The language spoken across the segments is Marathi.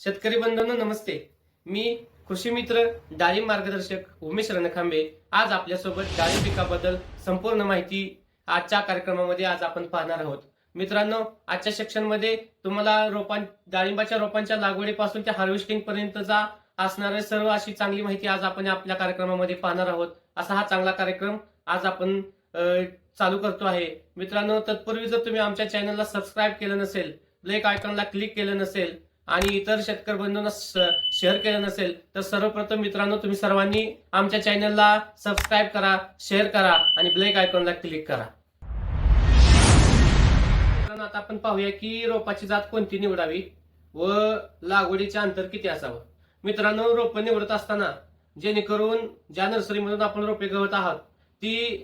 शेतकरी बंधूंनो नमस्ते. मी कृषी मित्र डाळिंब मार्गदर्शक उमेश रणखांबे. आज आपल्यासोबत डाळिंब पिकाबद्दल संपूर्ण माहिती आजच्या कार्यक्रमामध्ये आज आपण पाहणार आहोत. मित्रांनो आजच्या सेक्शनमध्ये तुम्हाला रोपां डाळिंबाच्या रोपांच्या लागवडीपासून ते हार्वेस्टिंग पर्यंतचा असणारे सर्व अशी चांगली माहिती आज आपण आपल्या कार्यक्रमामध्ये पाहणार आहोत. असा हा चांगला कार्यक्रम आज आपण चालू करतो आहे. मित्रांनो तत्पूर्वी जर तुम्ही आमच्या चॅनलला सबस्क्राईब केलं नसेल ब्लेक आयकॉनला क्लिक केलं नसेल आणि इतर शेतकरी बंधूंना शेअर केलं नसेल तर सर्वप्रथम मित्रांनो तुम्ही सर्वांनी आमच्या चॅनलला सबस्क्राईब करा शेअर करा आणि ब्लेक आयकॉनला क्लिक करा. मित्रांनो आता आपण पाहूया की रोपाची जात कोणती निवडावी व लागवडीचे अंतर किती असावं. मित्रांनो रोपं निवडत असताना जेणेकरून ज्या नर्सरीमधून आपण रोपे गवत आहात ती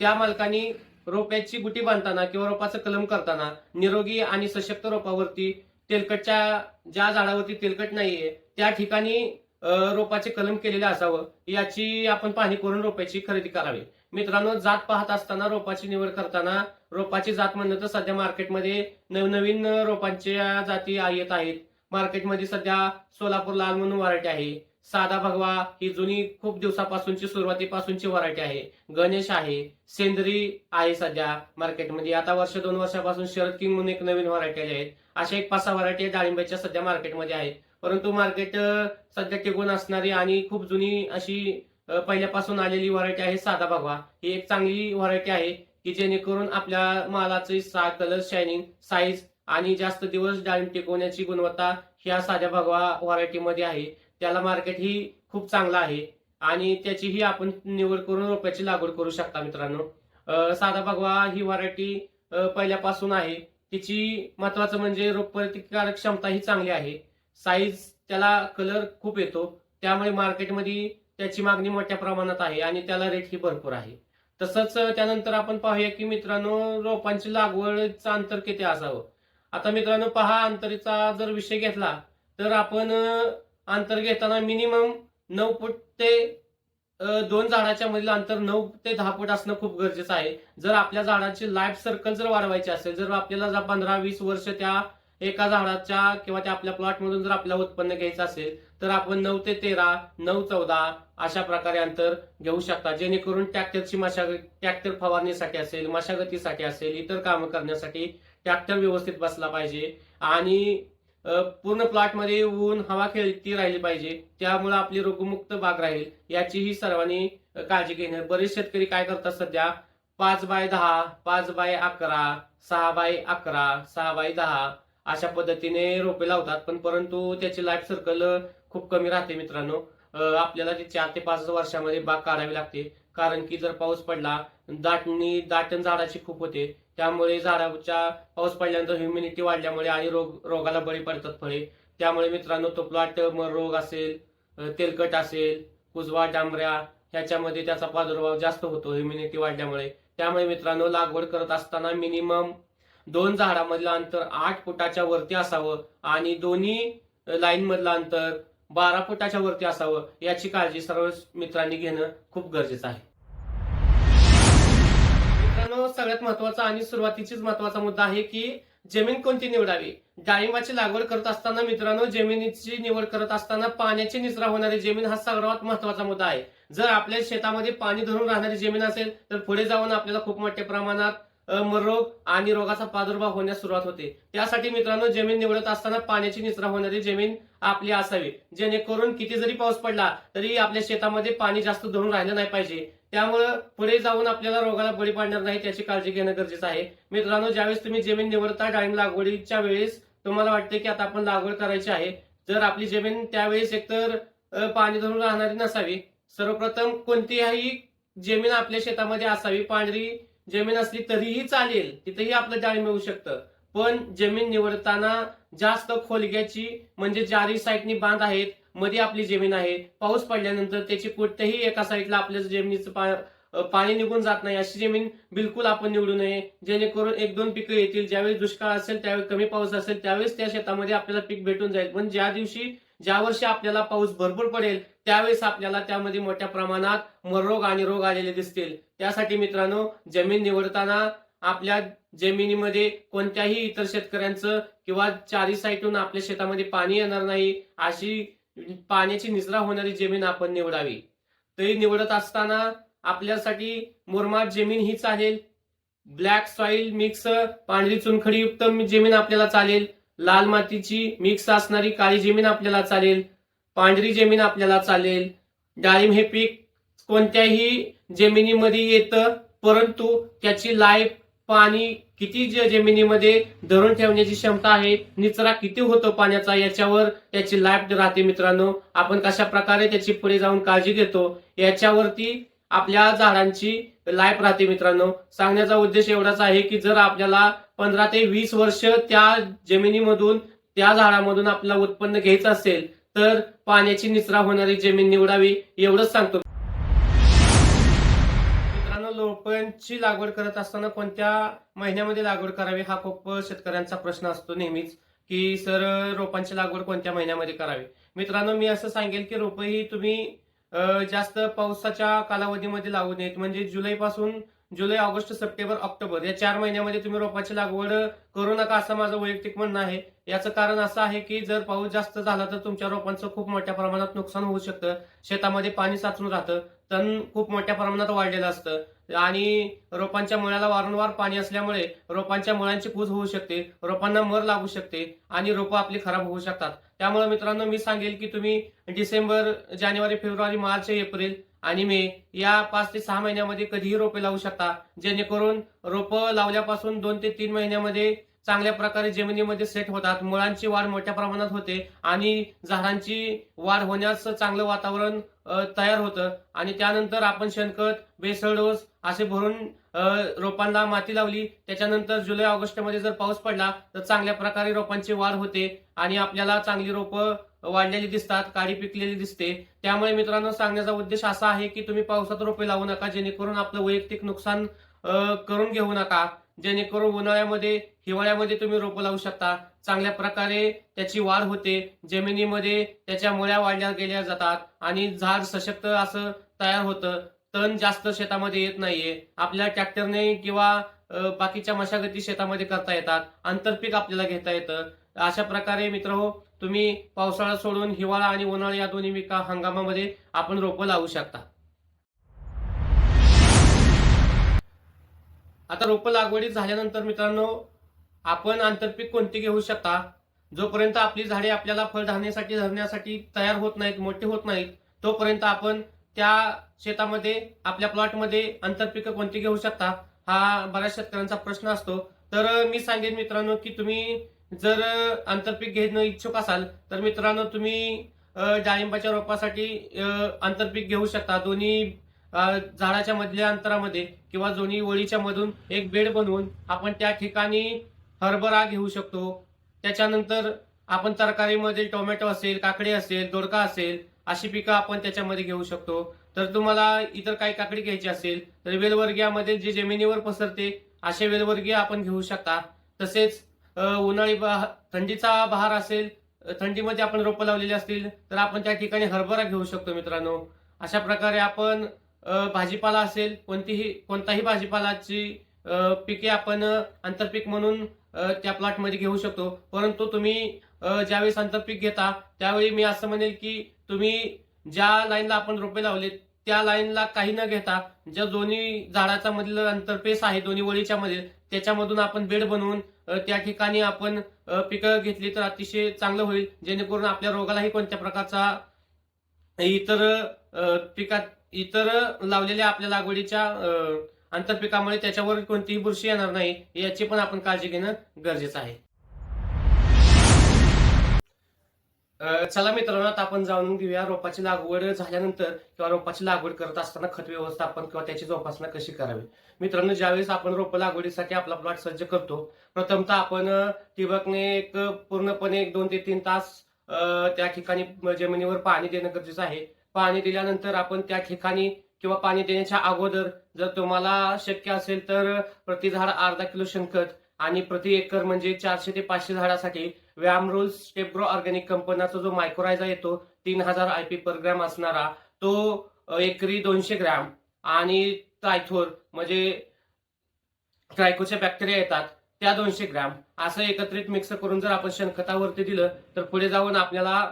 त्या मालकांनी रोप्याची गुटी बांधताना किंवा रोपाचं कलम करताना निरोगी आणि सशक्त रोपावरती तेलकटच्या ज्या झाडावरती तेलकट नाहीये त्या ठिकाणी रोपाचे कलम केलेले असावं याची आपण पाहणी करून रोपाची खरेदी करावी. मित्रांनो जात पाहत असताना रोपाची निवड करताना रोपाची जात म्हणलं तर सध्या मार्केटमध्ये नवनवीन रोपांच्या जाती येत आहेत. मार्केटमध्ये सध्या सोलापूर लाल म्हणून व्हरायटी आहे. साधा भगवा ही जुनी खूप दिवसापासूनची सुरुवातीपासूनची व्हरायटी आहे. गणेश आहे सेंद्री आहे सध्या मार्केटमध्ये आता वर्ष दोन वर्षापासून शरद किंग म्हणून एक नवीन व्हरायटी आली आहेत अशा एक पाच सहा व्हरायटी डाळिंबाच्या सध्या मार्केटमध्ये आहेत परंतु मार्केट सध्या टिकून असणारी आणि खूप जुनी अशी पहिल्यापासून आलेली व्हरायटी आहे साधा भगवा. ही एक चांगली व्हरायटी आहे की जेणेकरून आपल्या मालाचे सा कलर शायनिंग साईज आणि जास्त दिवस डाळिंब टिकवण्याची गुणवत्ता ह्या साध्या भगवा व्हरायटीमध्ये आहे. त्याला मार्केट ही खूप चांगलं आहे. आणि त्याचीही आपण निवड करून रोपाची लागवड करू शकता मित्रांनो. साधा भगवा ही व्हरायटी पहिल्यापासून आहे. तिची महत्वाचं म्हणजे रोगप्रतिकारक क्षमता ही चांगली आहे. साईज त्याला कलर खूप येतो. त्यामुळे मार्केटमध्ये त्याची मागणी मोठ्या प्रमाणात आहे आणि त्याला रेट ही भरपूर आहे. तसंच त्यानंतर आपण पाहूया की मित्रांनो रोपांची लागवडचं अंतर किती असावं? आता मित्रांनो पहा अंतरीचा जर विषय घेतला तर आपण अंतर घेताना मिनिमम नऊ फूट ते दोन झाडाच्या मधील अंतर नऊ ते दहा फूट असणं खूप गरजेचं आहे. जर आपल्या झाडाची लाईफ सर्कल जर वाढवायची असेल जर आपल्याला जर पंधरा वीस वर्ष त्या एका झाडाच्या किंवा त्या आपल्या प्लॉटमधून जर आपल्याला उत्पन्न घ्यायचं असेल तर आपण नऊ ते तेरा नऊ चौदा अशा प्रकारे अंतर घेऊ शकता. जेणेकरून ट्रॅक्टरची मशागत ट्रॅक्टर फवारणीसाठी असेल मशागतीसाठी असेल इतर कामं करण्यासाठी ट्रॅक्टर व्यवस्थित बसला पाहिजे. आणि पूर्ण प्लॉटमध्ये ऊन हवा खेळती राहिली पाहिजे. त्यामुळे आपली रोगमुक्त बाग राहील. याचीही सर्वांनी काळजी घेणे. बरेच शेतकरी काय करतात सध्या? पाच बाय दहा पाच बाय अकरा सहा बाय अकरा सहा बाय दहा अशा पद्धतीने रोपे लावतात. पण परंतु त्याची लाईफ सर्कल खूप कमी राहते मित्रांनो. आपल्याला ती चार ते पाच वर्षामध्ये बाग काढावी लागते. कारण की जर पाऊस पडला दाटणी दाटण झाडाची खूप होते. त्यामुळे झाडाच्या पाऊस पडल्यानंतर ह्युमिनिटी वाढल्यामुळे आणि रोग रोगाला बळी पडतात फळे. त्यामुळे मित्रांनो तो प्लॉट मर रोग असेल तेलकट असेल कुजवा डांबऱ्या ह्याच्यामध्ये त्याचा प्रादुर्भाव जास्त होतो ह्युमिनिटी वाढल्यामुळे. त्यामुळे मित्रांनो लागवड करत असताना मिनिमम दोन झाडामधलं अंतर आठ फुटाच्या वरती असावं आणि दोन्ही लाईन मधलं अंतर बारा फुटाच्या वरती असावं याची काळजी सर्व मित्रांनी घेणं खूप गरजेचं आहे. मित्रांनो सगळ्यात महत्त्वाचा आणि सुरुवातीचीच महत्त्वाचा मुद्दा आहे की जमीन कोणती निवडावी? डाळिंबाची लागवड करत असताना मित्रांनो जमिनीची निवड करत असताना पाण्याची निचरा होणारी जमीन हा सर्वात महत्त्वाचा मुद्दा आहे. जर आपल्या शेतामध्ये पाणी धरून राहणारी जमीन असेल तर पुढे जाऊन आपल्याला खूप मोठ्या प्रमाणात अ, मररोग आणि रोगाचा प्रादुर्भाव होण्यास सुरुवात होते. त्यासाठी मित्रांनो जमीन निवडत असताना पाण्याची निचरा होणारी जमीन आपली असावी. जेणेकरून किती जरी पाऊस पडला तरी आपल्या शेतामध्ये पाणी जास्त धरून राहिलं नाही पाहिजे. त्यामुळं पुढे जाऊन आपल्याला रोगाला बळी पाडणार नाही त्याची काळजी घेणं गरजेचं आहे. मित्रांनो ज्यावेळेस तुम्ही जमीन निवडता डाळिंब लागवडीच्या वेळेस तुम्हाला वाटते की आता आपण लागवड करायची आहे. जर आपली जमीन त्यावेळेस एकतर पाणी धरून राहणारी नसावी सर्वप्रथम कोणतीही जमीन आपल्या शेतामध्ये असावी पांढरी जमीन असली तरीही चालेल तिथेही आपलं डाळिंब मिळू शकतं. पण जमीन निवडताना जास्त खोलग्याची म्हणजे जारी साईडनी बांध आहेत मध्ये आपली जमीन आहे पाऊस पडल्यानंतर त्याची कोणत्याही एका साईडला आपल्या जमिनीचं पा- पाणी निघून जात नाही अशी जमीन बिलकुल आपण निवडू नये. जेणेकरून एक दोन पिकं येतील ज्यावेळी दुष्काळ असेल त्यावेळी कमी पाऊस असेल त्यावेळेस त्या शेतामध्ये आपल्याला पीक भेटून जाईल. पण ज्या दिवशी ज्या वर्षी आपल्याला पाऊस भरपूर पडेल त्यावेळेस आपल्याला त्यामध्ये मोठ्या प्रमाणात मररोग आणि रोग आलेले दिसतील. त्यासाठी मित्रांनो जमीन निवडताना आपल्या जमिनीमध्ये कोणत्याही इतर शेतकऱ्यांचं किंवा चारी साईडून आपल्या शेतामध्ये पाणी येणार नाही अशी पाण्याची निचरा होणारी जमीन आपण निवडावी. तरी निवडत असताना आपल्यासाठी मुरमाड जमीन ही चालेल ब्लॅक सॉइल मिक्स पांढरी चुनखडीयुक्त जमीन आपल्याला चालेल. लाल मातीची मिक्स असणारी काळी जमीन आपल्याला चालेल. पांढरी जमीन आपल्याला चालेल. डाळिंब हे पीक कोणत्याही जमिनीमध्ये येतं परंतु त्याची लाईफ पाणी किती ज- जमिनीमध्ये धरून ठेवण्याची क्षमता आहे निचरा किती होतो पाण्याचा याच्यावर त्याची लाईफ राहते मित्रांनो. आपण कशा प्रकारे त्याची पुढे जाऊन काळजी घेतो याच्यावरती आपल्या झाडांची लाईफ राहते मित्रांनो. सांगण्याचा उद्देश एवढाच आहे की जर आपल्याला पंधरा ते वीस वर्ष त्या जमिनीमधून त्या झाडामधून आपल्याला उत्पन्न घ्यायचं असेल तर पाण्याची निचरा होणारी जमीन निवडावी एवढंच सांगतो मित्रांनो रोपांची लागवड करत असताना कोणत्या महिन्यामध्ये लागवड करावी हा खूप शेतकऱ्यांचा प्रश्न असतो नेहमीच की सर रोपांची लागवड कोणत्या महिन्यामध्ये करावी? मित्रांनो मी असं सांगेल की रोपं ही तुम्ही जास्त पावसाच्या कालावधीमध्ये लावू नयेत. म्हणजे जुलैपासून जुलै ऑगस्ट सप्टेंबर ऑक्टोबर या चार महिन्यामध्ये तुम्ही रोपाची लागवड करू नका असं माझं वैयक्तिक म्हणणं आहे. याचं कारण असं आहे की जर पाऊस जास्त झाला तर तुमच्या रोपांचं खूप मोठ्या प्रमाणात नुकसान होऊ शकतं. शेतामध्ये पाणी साचून राहतं. तण खूप मोठ्या प्रमाणात वाढलेलं असतं. आणि रोपांच्या मुळाला वारंवार पाणी असल्यामुळे रोपांच्या मुळांची कूज होऊ शकते रोपांना मर लागू शकते आणि रोपं आपली खराब होऊ शकतात. त्यामुळे मित्रांनो मी सांगेल की तुम्ही डिसेंबर जानेवारी फेब्रुवारी मार्च एप्रिल आणि मे या पाच ते सहा महिन्यामध्ये कधीही रोपे लावू शकता. जेणेकरून रोपं लावल्यापासून दोन ते तीन महिन्यामध्ये चांगल्या प्रकारे जमिनीमध्ये सेट होतात मुळांची वाढ मोठ्या प्रमाणात होते आणि झाडांची वाढ होण्यास चांगलं वातावरण तयार होतं. आणि त्यानंतर आपण शेणखत बेसळ डोस असे भरून रोपांना माती लावली. त्याच्यानंतर जुलै ऑगस्टमध्ये जर पाऊस पडला तर चांगल्या प्रकारे रोपांची वाढ होते आणि आपल्याला चांगली रोपं वाढलेली दिसतात काळी पिकलेली दिसते. त्यामुळे मित्रांनो सांगण्याचा उद्देश असा आहे की तुम्ही पावसात रोपे लावू नका जेणेकरून आपलं वैयक्तिक नुकसान करून घेऊ नका. जेणेकरून उन्हाळ्यामध्ये हिवाळ्यामध्ये तुम्ही रोपं लावू शकता. चांगल्या प्रकारे त्याची वाढ होते. जमिनीमध्ये त्याच्या मुळ्या वाढल्या गेल्या जातात आणि झाड सशक्त असं तयार होतं. तण जास्त शेतामध्ये येत नाहीये. आपल्या ट्रॅक्टरने किंवा बाकीच्या मशागती शेतामध्ये करता येतात. आंतरपीक आपल्याला घेता येतं. अशा प्रकारे मित्र हो तुम्ही पावसाळा सोडून हिवाळा आणि उन्हाळा या दोन्ही पिका हंगामामध्ये आपण रोपं लावू शकता. आता रोपं लागवडीत झाल्यानंतर मित्रांनो आपण आंतरपीक कोणती घेऊ शकता? जोपर्यंत आपली झाडे आपल्याला फळधारणेसाठी धरण्यासाठी तयार होत नाहीत मोठे होत नाहीत तोपर्यंत आपण त्या शेतामध्ये आपल्या प्लॉटमध्ये आंतरपिकं कोणती घेऊ शकता हा बऱ्याच शेतकऱ्यांचा प्रश्न असतो. तर मी सांगेन मित्रांनो की तुम्ही जर आंतरपीक घेणं इच्छुक असाल तर मित्रांनो तुम्ही डाळिंबाच्या रोपासाठी आंतरपीक घेऊ शकता. दोन्ही झाडाच्या मधल्या अंतरामध्ये किंवा दोन्ही ओळीच्या मधून एक बेड बनवून आपण त्या ठिकाणी हरभरा घेऊ शकतो. त्याच्यानंतर आपण तरकारीमध्ये टोमॅटो असेल काकडी असेल दोडका असेल अशी पिकं आपण त्याच्यामध्ये घेऊ शकतो. तर तुम्हाला इतर काही काकडी घ्यायची असेल तर वेलवर्गीयामध्ये जे जमिनीवर पसरते असे वेलवर्गीय आपण घेऊ शकता. तसेच उन्हाळी बहा थंडीचा बहार असेल थंडीमध्ये आपण रोपं लावलेली असतील तर आपण त्या ठिकाणी हरभरा घेऊ शकतो मित्रांनो. अशा प्रकारे आपण भाजीपाला असेल कोणतीही कोणताही भाजीपालाची पिके आपण आंतरपीक म्हणून त्या प्लॉटमध्ये घेऊ शकतो. परंतु तुम्ही ज्यावेळेस आंतरपीक घेता त्यावेळी मी असं म्हणेल की तुम्ही ज्या लाईनला आपण रोपे लावले त्या लाईनला काही न घेता ज्या दोन्ही झाडाचा मधलं अंतरपेस आहे दोन्ही वळीच्या मध्ये त्याच्यामधून आपण बेड बनवून त्या ठिकाणी आपण पिकं घेतली तर अतिशय चांगलं होईल जेणेकरून आपल्या रोगालाही कोणत्या प्रकारचा इतर पिकात इतर लावलेल्या आपल्या लागवडीच्या आंतरपिकामुळे त्याच्यावर कोणतीही बुरशी येणार नाही याची पण आपण काळजी घेणं गरजेचं आहे. चला मित्रांनो आता आपण जाणून घेऊया रोपाची लागवड झाल्यानंतर किंवा रोपाची लागवड करत असताना खत व्यवस्थापन किंवा त्याची जोपासना कशी करावी? मित्रांनो ज्यावेळेस आपण रोप लागवडीसाठी आपला प्लॉट सज्ज करतो प्रथमतः आपण ठिबकने एक पूर्णपणे एक दोन ते तीन तास त्या ठिकाणी जमिनीवर पाणी देणं गरजेचं आहे. पाणी दिल्यानंतर आपण त्या ठिकाणी किंवा पाणी देण्याच्या अगोदर जर तुम्हाला शक्य असेल तर प्रति झाड अर्धा किलो शेणखत आणि प्रति एकर म्हणजे चारशे ते पाचशे झाडासाठी व्याम रूल्स स्टेप्रो ऑर्गॅनिक कंपनीचा जो मायक्रोरायझा येतो तीन हजार आय पी पर ग्रॅम असणारा तो एकरी दोनशे ग्रॅम आणि ट्रायथोर म्हणजे ट्रायकोच्या बॅक्टेरिया येतात त्या दोनशे ग्रॅम असं एकत्रित मिक्स करून जर आपण शेणखतावरती दिलं तर पुढे जाऊन आपल्याला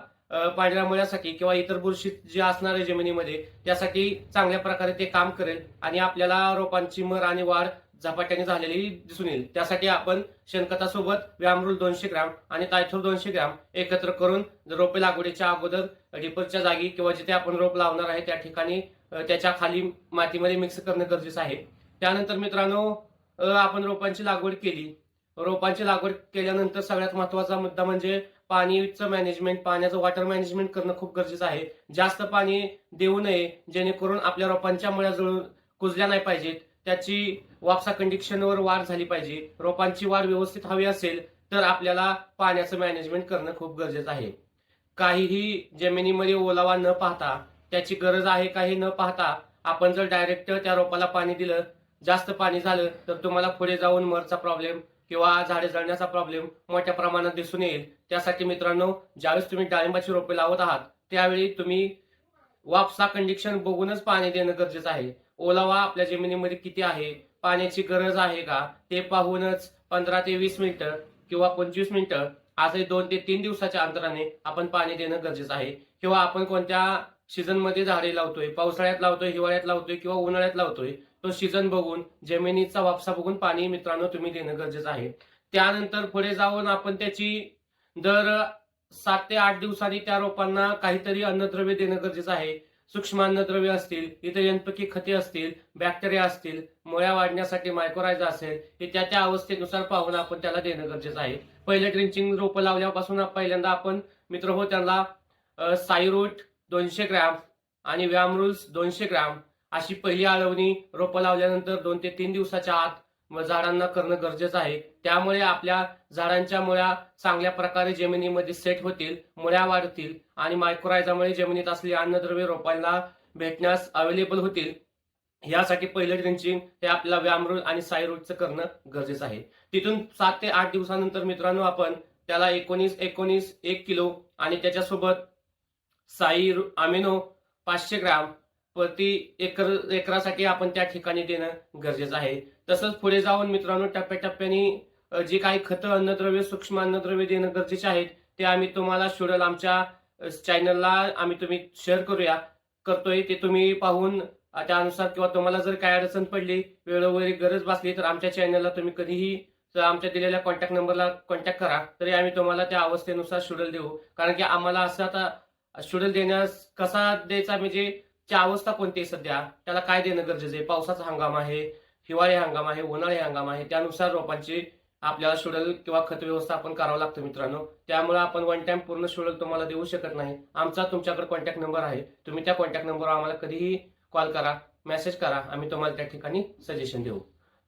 पांढऱ्या मुळ्यासाठी किंवा इतर बुरशी जे असणार आहे जमिनीमध्ये त्यासाठी चांगल्या प्रकारे ते काम करेल आणि आपल्याला रोपांची मर आणि वाढ झपाट्याने झालेली दिसून येईल. त्यासाठी आपण शेणखतासोबत व्यामृत दोनशे ग्रॅम आणि तायथोर दोनशे ग्रॅम एकत्र करून रोपे लागवडीच्या अगोदर डिपरच्या जागी किंवा जिथे आपण रोप लावणार आहे त्या ठिकाणी त्याच्याखाली मातीमध्ये मिक्स करणं गरजेचं आहे. त्यानंतर मित्रांनो आपण रोपांची लागवड केली. रोपांची लागवड केल्यानंतर सगळ्यात महत्त्वाचा मुद्दा म्हणजे पाणीचं मॅनेजमेंट पाण्याचं वॉटर मॅनेजमेंट करणं खूप गरजेचं आहे. जास्त पाणी देऊ नये जेणेकरून आपल्या रोपांच्या मुळ्या जळून कुजल्या नाही पाहिजेत. त्याची वापसा कंडिशनवर वाढ झाली पाहिजे. रोपांची वाढ व्यवस्थित हवी असेल तर आपल्याला पाण्याचं मॅनेजमेंट करणं खूप गरजेचं आहे. काहीही जमिनीमध्ये ओलावा न पाहता त्याची गरज आहे काही न पाहता आपण जर डायरेक्ट त्या रोपाला पाणी दिलं जास्त पाणी झालं तर तुम्हाला पुढे जाऊन मरचा प्रॉब्लेम किंवा झाडे जळण्याचा प्रॉब्लेम मोठ्या प्रमाणात दिसून येईल. त्यासाठी मित्रांनो ज्यावेळेस तुम्ही डाळिंबाची रोपे लावत आहात त्यावेळी तुम्ही वापसा कंडिशन बघूनच पाणी देणं गरजेचं आहे. ओलावा आपल्या जमिनीमध्ये किती आहे? पाण्याची गरज आहे का? ते पाहूनच पंधरा ते वीस मिनिटं किंवा पंचवीस मिनिटं आजही दोन ते तीन दिवसाच्या अंतराने आपण पाणी देणं गरजेचं आहे. किंवा आपण कोणत्या सीझनमध्ये झाडे लावतोय? पावसाळ्यात लावतोय हिवाळ्यात लावतोय किंवा उन्हाळ्यात लावतोय? तो सीझन बघून जमिनीचा वापसा बघून पाणी मित्रांनो तुम्ही देणं गरजेचं आहे. त्यानंतर पुढे जाऊन आपण त्याची दर सात ते आठ दिवसांनी त्या रोपांना काहीतरी अन्नद्रव्य देणं गरजेचं आहे. सूक्ष्म अन्नद्रव्य असतील इथं यंत्रकी खते असतील बॅक्टेरिया असतील मुळ्या वाढण्यासाठी मायक्रोरायझा असेल हे त्या त्या अवस्थेनुसार पाहून आपण त्याला देणं गरजेचं आहे. पहिले ड्रिंचिंग रोपं लावल्यापासून पहिल्यांदा आपण मित्र हो त्यांना सायरूट साईरूट दोनशे ग्रॅम आणि व्यामरुल्स दोनशे ग्रॅम अशी पहिली आळवणी रोपं लावल्यानंतर दोन ते तीन दिवसाच्या आत झाडांना करणं गरजेचं आहे. त्यामुळे आपल्या झाडांच्या मुळ्या चांगल्या प्रकारे जमिनीमध्ये सेट होतील मुळ्या वाढतील आणि मायक्रोरायझामुळे जमिनीत असलेली अन्नद्रव्य रोपांना भेटण्यास अवेलेबल होतील. यासाठी पहिलं ड्रिंचिंग हे आपल्याला व्यामरूल आणि सायरूटचं करणं गरजेचं आहे. तिथून सात ते आठ दिवसानंतर मित्रांनो आपण त्याला एकोणीस एकोणीस एक किलो आणि त्याच्यासोबत साई रु- अमिनो पाचशे ग्राम प्रति एकर एकरासाठी आपण त्या ठिकाणी देणं गरजेचं आहे. तसंच पुढे जाऊन मित्रांनो टप्प्याटप्प्याने जे जी काही खतं अन्नद्रव्य सूक्ष्म अन्नद्रव्य देणं गरजेचे आहेत ते आम्ही तुम्हाला शेड्यूल आमच्या चॅनलला आम्ही तुम्ही शेअर करूया. करतोय ते तुम्ही पाहून त्यानुसार किंवा तुम्हाला जर काय अडचण पडली वेळोवेळी गरज भासली तर आमच्या चॅनलला तुम्ही कधीही तर आमच्या दिलेल्या कॉन्टॅक्ट नंबरला कॉन्टॅक्ट करा. तरी आम्ही तुम्हाला त्या अवस्थेनुसार शेड्यूल देऊ. कारण की आम्हाला असं आता शेड्यूल देण्यास कसा द्यायचा म्हणजे त्या अवस्था कोणती आहे सध्या? त्याला काय देणं गरजेचं आहे? पावसाचा हंगाम आहे हिवाळी हंगाम आहे उन्हाळी हंगाम आहे त्यानुसार रोपांची आपल्याला शेड्यूल किंवा खत व्यवस्थापन करावं लागतं मित्रांनो. त्यामुळे आपण वन टाइम पूर्ण शेड्यूल तुम्हाला देऊ शकत नाही. आमचा तुमच्याकडे कॉन्टॅक्ट नंबर आहे. तुम्ही त्या कॉन्टॅक्ट नंबरवर आम्हाला कधीही कॉल करा मेसेज करा. आम्ही तुम्हाला त्या ठिकाणी सजेशन देऊ.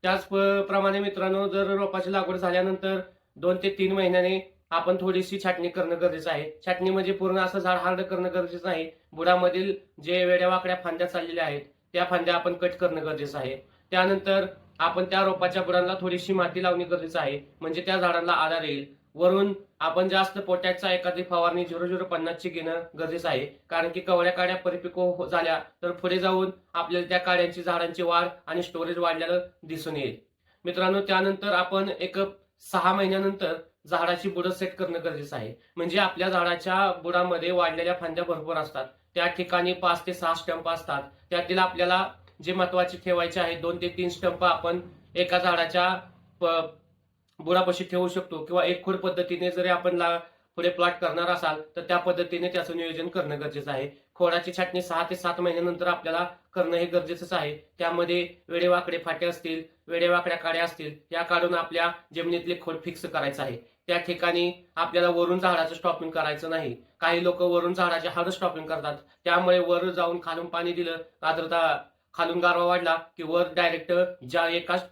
त्याच प- प्रमाणे मित्रांनो जर रोपाची लागवड झाल्यानंतर दोन ते तीन महिन्याने आपण थोडीशी छाटणी करणं गरजेचं आहे. छाटणी म्हणजे पूर्ण असं झाड हार्ड करणं गरजेचं नाही. बुडामधील जे वेड्या वाकड्या फांद्या चाललेल्या आहेत त्या फांद्या आपण कट करणं गरजेचं आहे. त्यानंतर आपण त्या रोपाच्या बुडांना थोडीशी माती लावणे गरजेचं आहे. म्हणजे त्या झाडांना आधार येईल. वरून आपण जास्त पोट्याचा एखादी फवारणी झिरो झिरो पन्नासची घेणं गरजेचं आहे. कारण की कवड्या काड्या परिपिको हो- झाल्या तर पुढे जाऊन आपल्याला त्या काड्यांची झाडांची वाढ आणि स्टोरेज वाढलेलं दिसून येईल. मित्रांनो त्यानंतर आपण एक सहा महिन्यानंतर झाडाची बुडं सेट करणं गरजेचं आहे. म्हणजे आपल्या झाडाच्या बुडामध्ये वाढलेल्या फांद्या भरपूर असतात. त्या ठिकाणी पाच ते सहा स्टंप असतात. त्यातील आपल्याला जे महत्त्वाचे ठेवायचे आहे दोन ते तीन स्टंप आपण एका झाडाच्या बुरापाशी बुडापाशी ठेवू शकतो किंवा एक खोड पद्धतीने जरी आपण ला- पुढे प्लॉट करणार असाल तर त्या पद्धतीने त्याचं नियोजन करणं गरजेचं आहे. खोडाची छाटणी सहा ते सात महिन्यानंतर आपल्याला करणं हे गरजेचंच आहे. त्यामध्ये वेडेवाकडे फाटे असतील वेडेवाकड्या काड्या असतील या काढून आपल्या जमिनीतले खोड फिक्स करायचं आहे. त्या ठिकाणी आपल्याला वरून झाडाचं स्टॉपिंग करायचं नाही. काही लोक वरून झाडाचे हाड स्टॉपिंग करतात. त्यामुळे वर जाऊन खालून पाणी दिलं आर्द्रता खालून गारवा वाढला की वर डायरेक्ट ज्या एकाच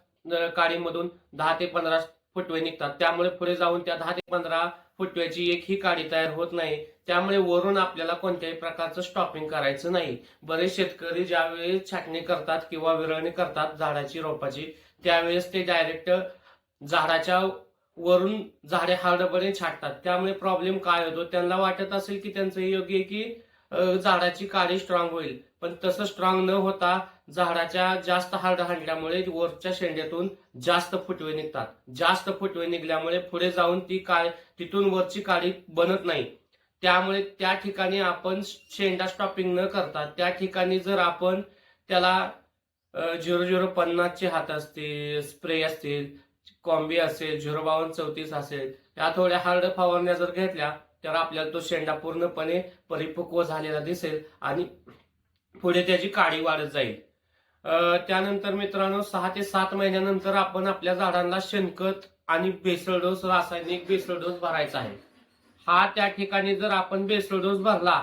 काडीमधून दहा ते पंधरा फुटवे निघतात. त्यामुळे पुढे जाऊन त्या दहा ते पंधरा फुटव्याची एक ही काडी तयार होत नाही. त्यामुळे वरून आपल्याला कोणत्याही प्रकारचं स्टॉपिंग करायचं नाही. बरेच शेतकरी ज्यावेळेस छाटणी करतात किंवा विरळणी करतात झाडाची रोपाची त्यावेळेस ते डायरेक्ट झाडाच्या वरून झाडे हार्डपणे छाटतात. त्यामुळे प्रॉब्लेम काय होतो? त्यांना वाटत असेल की त्यांचं योग्य आहे की झाडाची काडी स्ट्रॉंग होईल. पण तसं स्ट्रॉंग न होता झाडाच्या जास्त हार्ड हाणल्यामुळे वरच्या शेंड्यातून जास्त फुटवे निघतात. जास्त फुटवे निघल्यामुळे पुढे जाऊन ती काळ तिथून वरची काडी बनत नाही. त्यामुळे त्या ठिकाणी आपण शेंडा स्टॉपिंग न करता त्या ठिकाणी जर आपण त्याला झिरो झिरो पन्नासचे हात असतील स्प्रे असतील कॉम्बी असेल झिरो बावन्न चौतीस असेल या थोड्या हार्ड फवारण्या जर घेतल्या तर आपल्याला तो शेंडा पूर्णपणे परिपक्व झालेला दिसेल आणि पुढे त्याची काळी वाढत जाईल. त्यानंतर मित्रांनो सहा ते सात महिन्यानंतर आपण आपल्या झाडांना शेणखत आणि बेसळ डोस रासायनिक बेसळ डोस भरायचा आहे. हा त्या ठिकाणी जर आपण बेसळ डोस भरला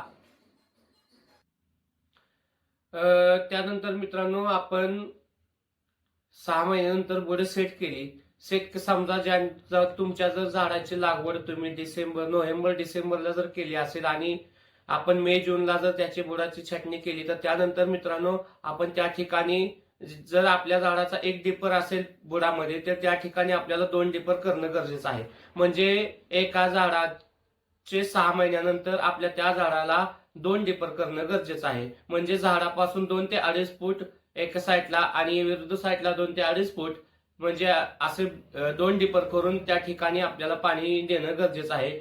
त्यानंतर मित्रांनो आपण सहा महिन्यानंतर बोर्ड सेट केली. शेक समजा ज्यांचा तुमच्या जर झाडाची लागवड तुम्ही डिसेंबर नोव्हेंबर डिसेंबरला जर केली असेल आणि आपण मे जूनला जर त्याची बुडाची छाटणी केली तर त्यानंतर मित्रांनो आपण त्या ठिकाणी जर आपल्या झाडाचा एक डिपर असेल बुडामध्ये तर त्या ठिकाणी आपल्याला दोन डिपर करणं गरजेचं आहे. म्हणजे एका झाडाचे सहा महिन्यानंतर आपल्या त्या झाडाला दोन डिपर करणं गरजेचं आहे. म्हणजे झाडापासून दोन ते अडीच फूट एका साईडला आणि विरुद्ध साईडला दोन ते अडीच फूट म्हणजे असे दोन डिपर करून त्या ठिकाणी आपल्याला पाणी देणं गरजेचं आहे.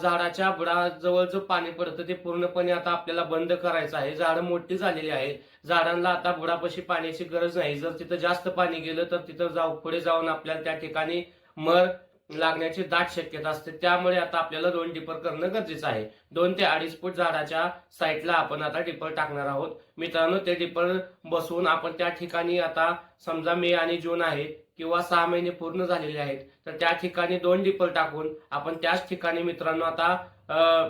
झाडाच्या बुडाजवळ जो पाणी पडतं ते पूर्णपणे आता आपल्याला बंद करायचं आहे. झाडं मोठी झालेली आहेत. झाडांना आता बुडापाशी पाण्याची गरज नाही. जर तिथं जास्त पाणी गेलं तर तिथं जाऊ पुढे जाऊन आपल्याला त्या ठिकाणी मर लागण्याची दाट शक्यता असते. त्यामुळे आता आपल्याला दोन डिपर करणं गरजेचं आहे. दोन ते अडीच फूट झाडाच्या साईडला आपण आता डिपर टाकणार आहोत. मित्रांनो ते डिपर बसवून आपण त्या ठिकाणी आता समजा मे आणि जून आहे किंवा सहा महिने पूर्ण झालेले आहेत तर त्या ठिकाणी दोन डिपल टाकून आपण त्याच ठिकाणी मित्रांनो आता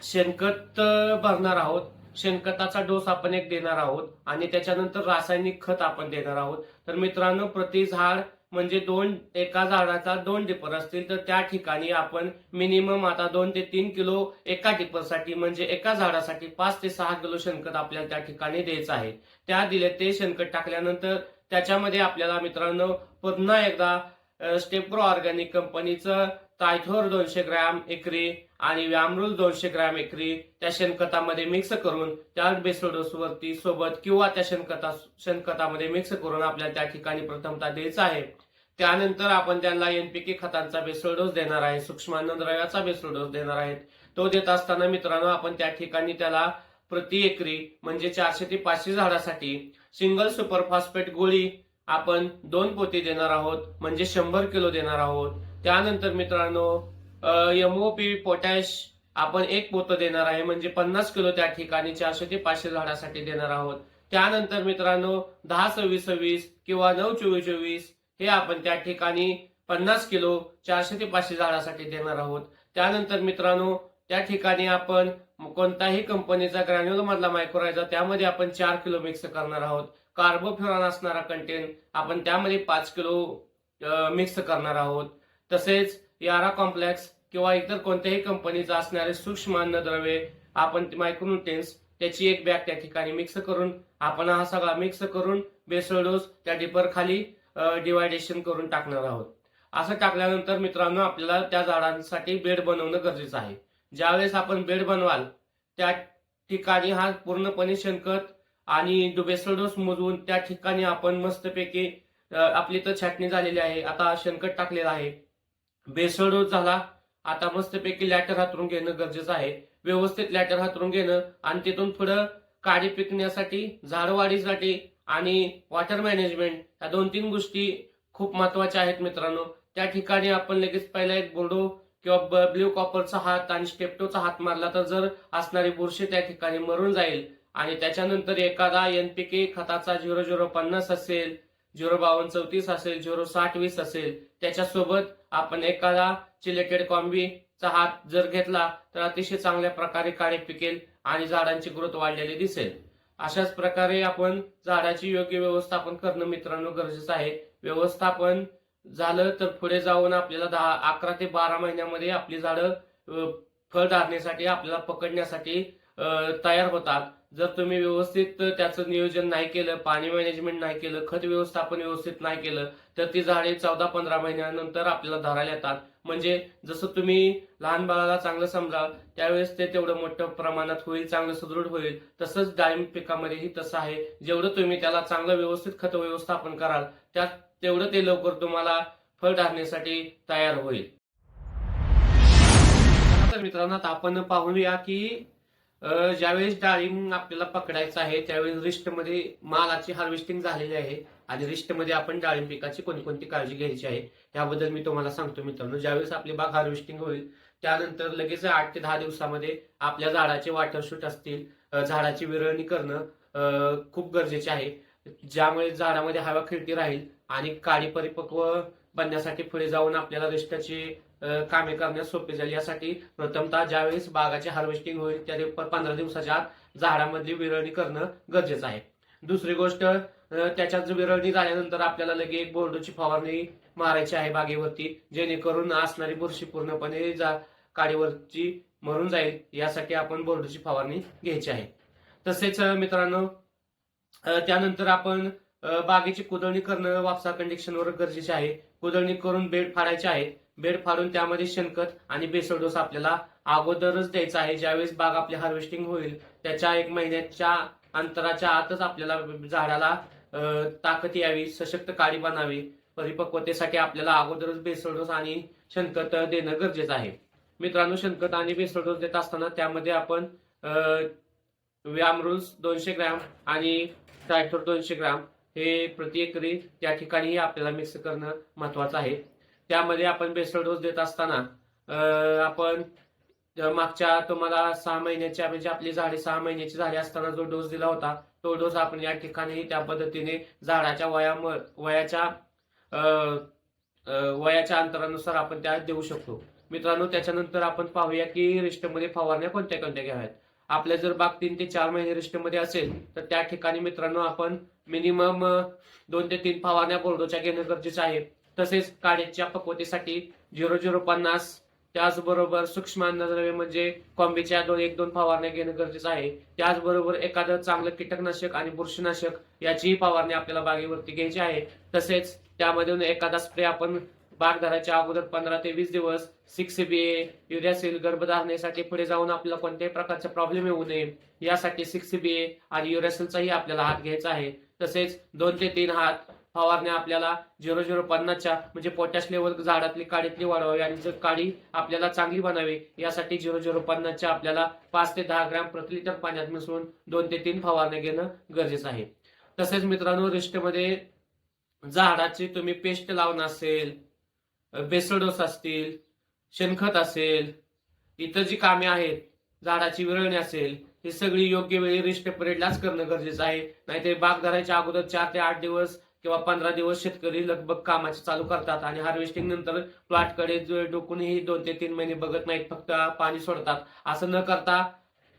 शेणखत भरणार आहोत. शेणखताचा डोस आपण एक देणार आहोत आणि त्याच्यानंतर रासायनिक खत आपण देणार आहोत. तर मित्रांनो प्रति झाड म्हणजे दोन एका झाडाचा दोन डिपर असतील तर त्या ठिकाणी आपण मिनिमम आता दोन ते तीन किलो एका डिपरसाठी म्हणजे एका झाडासाठी पाच ते सहा किलो शेणखत आपल्याला त्या ठिकाणी द्यायचं आहे. त्या दिले ते शेणखत टाकल्यानंतर त्याच्यामध्ये आपल्याला मित्रांनो पुन्हा एकदा स्टेप्रो ऑर्गॅनिक कंपनीचं तायथोर दोनशे ग्रॅम एकरी आणि व्यामरूल दोनशे ग्रॅम एकरी त्या शेणखतामध्ये मिक्स करून त्या बेसोडोसवरती सोबत किंवा त्या शेणखता शेणखतामध्ये मिक्स करून आपल्याला त्या ठिकाणी प्रथमता द्यायचं आहे. त्यानंतर आपण त्यांना एनपीके खतांचा बेसळ डोस देणार आहे. सूक्ष्मान्न द्रव्याचा बेसळ डोस देणार आहेत. तो देत असताना मित्रांनो आपण त्या ठिकाणी त्याला प्रति एकरी म्हणजे चारशे ते पाचशे झाडासाठी सिंगल सुपर फॉस्फेट गोळी आपण दोन पोते देणार आहोत म्हणजे शंभर किलो देणार आहोत. त्यानंतर मित्रांनो एमओपी पोटॅश आपण एक पोतं देणार आहे म्हणजे पन्नास किलो त्या ठिकाणी चारशे ते पाचशे झाडासाठी देणार आहोत. त्यानंतर मित्रांनो दहा सव्वीस सव्वीस किंवा नऊ चोवीस चोवीस हे आपण त्या ठिकाणी पन्नास किलो चारशे ते पाचशे झाडासाठी देणार आहोत. त्यानंतर मित्रांनो त्या ठिकाणी आपण कोणताही कंपनीचा ग्रॅन्युल मधला मायक्रोरायझा त्यामध्ये आपण चार किलो मिक्स करणार आहोत. कार्बोफ्युरॉन असणारा कंटेंट आपण त्यामध्ये पाच किलो मिक्स करणार आहोत. तसेच यारा कॉम्प्लेक्स किंवा इतर कोणत्याही कंपनीचा असणारे सूक्ष्म अन्नद्रव्ये आपण मायक्रोन्युट्रेन्स त्याची एक बॅग त्या ठिकाणी मिक्स करून आपण हा सगळा मिक्स करून बेसळ डोस त्या डिपर खाली डिवायडेशन करून टाकणार आहोत. असं टाकल्यानंतर मित्रांनो आपल्याला त्या झाडांसाठी बेड बनवणं गरजेचं आहे. ज्यावेळेस आपण बेड बनवाल त्या ठिकाणी हा पूर्णपणे शेणखत आणि बेसळ डोस मोजून त्या ठिकाणी आपण मस्तपैकी आपली तर छाटणी झालेली आहे. आता शेणखत टाकलेलं आहे. बेसळ डोस झाला. आता मस्तपैकी लॅटर हातरून घेणं गरजेचं आहे. व्यवस्थित लॅटर हातरून घेणं आणि तिथून पुढं काडी पिकण्यासाठी झाडवाढीसाठी आणि वॉटर मॅनेजमेंट या दोन तीन गोष्टी खूप महत्त्वाच्या आहेत मित्रांनो. त्या ठिकाणी आपण लगेच पहिला एक बोर्डो किंवा ब्ल्यू कॉपरचा हात आणि स्टेप्टोचा हात मारला तर जर असणारी बुरशी त्या ठिकाणी मरून जाईल आणि त्याच्यानंतर एखादा एनपीके खताचा झिरो झिरो पन्नास असेल झिरो बावन्न चौतीस असेल झिरो साठ वीस असेल त्याच्यासोबत आपण एखादा चिलेटेड कॉम्बीचा हात जर घेतला तर अतिशय चांगल्या प्रकारे काळे पिकेल आणि झाडांची ग्रोथ वाढलेली दिसेल. अशाच प्रकारे आपण झाडाची योग्य व्यवस्थापन करणं मित्रांनो गरजेचं आहे. व्यवस्थापन झालं तर पुढे जाऊन आपल्याला दहा अकरा ते बारा महिन्यामध्ये आपली झाडं फळ धारण्यासाठी आपल्याला पकडण्यासाठी तयार होतात. जर तुम्ही व्यवस्थित त्याचं नियोजन नाही केलं पाणी मॅनेजमेंट नाही केलं खत व्यवस्थापन व्यवस्थित नाही केलं तर ती झाडे चौदा पंधरा महिन्यानंतर आपल्याला धरायला येतात. म्हणजे जसं तुम्ही लहान बाळाला चांगलं समजाल त्यावेळेस ते तेवढं मोठ्या प्रमाणात होईल चांगलं सुदृढ होईल. तसंच डाळिंब पिकामध्येही तसं आहे. जेवढं तुम्ही त्याला चांगलं व्यवस्थित खत व्यवस्थापन कराल त्या तेवढं ते लवकर तुम्हाला फळ धारण्यासाठी तयार होईल. तर मित्रांनो आता आपण पाहूया की ज्यावेळेस डाळिंब आपल्याला पकडायचं आहे त्यावेळेस रिस्टमध्ये मालाची हार्वेस्टिंग झालेली आहे आणि रिस्टमध्ये आपण डाळिंब पिकाची कोणकोणती काळजी घ्यायची आहे याबद्दल मी तुम्हाला सांगतो मित्रांनो. ज्यावेळेस आपली बाग हार्वेस्टिंग होईल त्यानंतर लगेच आठ ते दहा दिवसामध्ये आपल्या झाडाचे वॉटरशूट असतील झाडाची विरळणी करणं खूप गरजेचे आहे. ज्यामुळे झाडामध्ये हवा खेळती राहील आणि काळी परिपक्व बनण्यासाठी पुढे जाऊन आपल्याला रिष्टाची कामे करण्यास सोपे जाईल. यासाठी प्रथमतः ज्यावेळेस बागाची हार्वेस्टिंग होईल त्या पंधरा दिवसाच्या आत झाडामधली विरळणी करणं गरजेचं आहे. दुसरी गोष्ट त्याच्यात जर विरळणी झाल्यानंतर आपल्याला लगे एक बोर्डोची फवारणी मारायची आहे बागेवरती जेणेकरून असणारी बुरशी पूर्णपणे जा काडीवरची मरून जाईल. यासाठी आपण बोर्डोची फवारणी घ्यायची आहे. तसेच मित्रांनो त्यानंतर आपण बागेची कुदळणी करणं वापसा कंडिक्शनवर गरजेचे आहे. कुदळणी करून बेड फाडायचे आहे. बेड फाडून त्यामध्ये शेणखत आणि बेसळ डोस आपल्याला अगोदरच द्यायचा आहे. ज्यावेळेस बाग आपली हार्वेस्टिंग होईल त्याच्या एक महिन्याच्या अंतराच्या आतच आपल्याला झाडाला ताकद यावी सशक्त काळी बनावी. परिपक्वतेसाठी आपल्याला अगोदरच बेसळ डोस आणि शेणखत देणं गरजेचं आहे. मित्रांनो शेणखत आणि बेसळ डोस देत असताना त्यामध्ये आपण अ, दोनशे ग्रॅम आणि ट्रायथोर दोनशे ग्रॅम हे प्रति एकरी त्या ठिकाणीही आपल्याला मिक्स करणं महत्वाचं आहे. त्यामध्ये आपण बेसल डोस देत असताना आपण मागच्या तुम्हाला सहा महिन्याच्या म्हणजे आपली झाडे सहा महिन्याची झाडे असताना जो डोस दिला होता तो डोस आपण या ठिकाणी त्या पद्धतीने झाडाच्या वयाम वयाच्या वयाच्या अंतरानुसार आपण त्या देऊ शकतो. मित्रांनो त्याच्यानंतर आपण पाहूया की रिष्टमध्ये फवारण्या कोणत्या कोणत्या घ्याव्यात? आपल्या जर बाग तीन ते चार महिने रिस्टमध्ये असेल तर त्या ठिकाणी मित्रांनो आपण मिनिमम दोन ते तीन फवारण्या बोर्डोच्या घेणं गरजेचं आहे. तसेच काडीच्या पक्वतेसाठी झिरो झिरो पन्नास त्याचबरोबर सूक्ष्म अन्नद्रव्य म्हणजे कॉम्बीच्या दोन एक दोन फवारण्या घेणं गरजेचं आहे. त्याचबरोबर एखादं चांगलं कीटकनाशक आणि बुरशीनाशक याचीही फवारणी आपल्याला बागेवरती घ्यायची आहे. तसेच त्यामधून एखादा स्प्रे आपण बागधाराच्या अगोदर पंधरा ते वीस दिवस सिक्स बी ए युरियासिल गर्भधारणेसाठी पुढे जाऊन आपल्याला कोणत्याही प्रकारचा प्रॉब्लेम येऊ नये. यासाठी सिक्स बी ए आणि युरियासिलचाही आपल्याला हात घ्यायचा आहे. तसेच दोन ते तीन हात फवारण्या आपल्याला झिरो झिरो पन्नासच्या म्हणजे पोटॅश लेवल झाडातली काडीतली वाढवावी आणि जर काडी आपल्याला चांगली बनावी यासाठी झिरो झिरो पन्नासच्या आपल्याला पाच ते दहा ग्रॅम प्रति लिटर पाण्यात मिसळून दोन ते तीन फवारण्या घेणं गरजेचं आहे. तसेच मित्रांनो रिष्टमध्ये झाडाची तुम्ही पेस्ट लावून असेल बेसोडोस असतील शेणखत असेल इतर जी कामे आहेत झाडाची विरळणी असेल ही सगळी योग्य वेळी रिस्ट परेडलाच करणं गरजेचं आहे. नाहीतर बाग धरायच्या अगोदर चार ते आठ दिवस किंवा पंधरा दिवस शेतकरी लगभग कामाचे चालू करतात आणि हार्वेस्टिंग नंतर प्लॉटकडे डोकूनही दोन ते तीन महिने बघत नाहीत फक्त पाणी सोडतात. असं न करता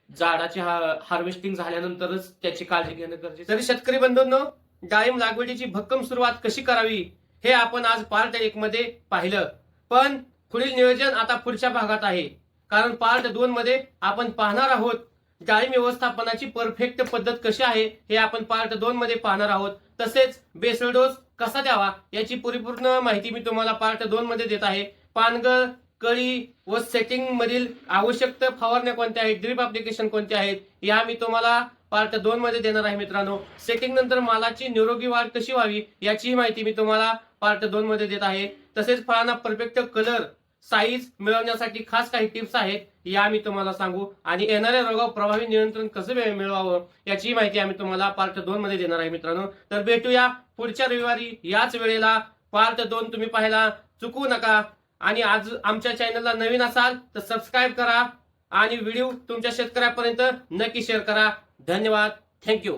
झाडाची हार्वेस्टिंग झाल्यानंतरच त्याची काळजी घेणं गरजेचं तरी शेतकरी बंधूंनो डाळिंब लागवडीची भक्कम सुरुवात कशी करावी? हे आपण आज पार्ट एक मध्ये पाहिलं. पण पुढील नियोजन आता पुढच्या भागात आहे. कारण पार्ट दोन मध्ये आपण पाहणार आहोत डाळिंब व्यवस्थापनाची परफेक्ट पद्धत कशी आहे हे आपण पार्ट दोन मध्ये पाहणार आहोत. तसेच बेसल डोस कसा द्यावा याची परिपूर्ण माहिती मी तुम्हाला पार्ट दोन मध्ये देत आहे. पानगळ कळी व सेटिंग मधील आवश्यक फवारण्या कोणत्या आहेत ड्रीप अप्लिकेशन कोणते आहेत या मी तुम्हाला पार्ट दोन मध्ये देणार आहे मित्रांनो. सेटिंग नंतर मालाची निरोगी वाढ कशी व्हावी याची माहिती मी तुम्हाला पार्ट दोन मध्ये देत आहे. तसेच फळांना परफेक्ट कलर साईज मिळवण्यासाठी खास काही टिप्स आहेत या मी तुम्हाला सांगू. आणि येणाऱ्या रोगावर प्रभावी नियंत्रण कसं मिळवावं याची माहिती आम्ही तुम्हाला पार्ट दोन मध्ये देणार आहे मित्रांनो. तर भेटूया पुढच्या रविवारी याच वेळेला. पार्ट दोन तुम्ही पाहायला चुकू नका. आणि आज आमच्या चॅनलला नवीन असाल तर सबस्क्राईब करा. आणि व्हिडिओ तुमच्या शेतकऱ्यापर्यंत नक्की शेअर करा. धन्यवाद. थँक्यू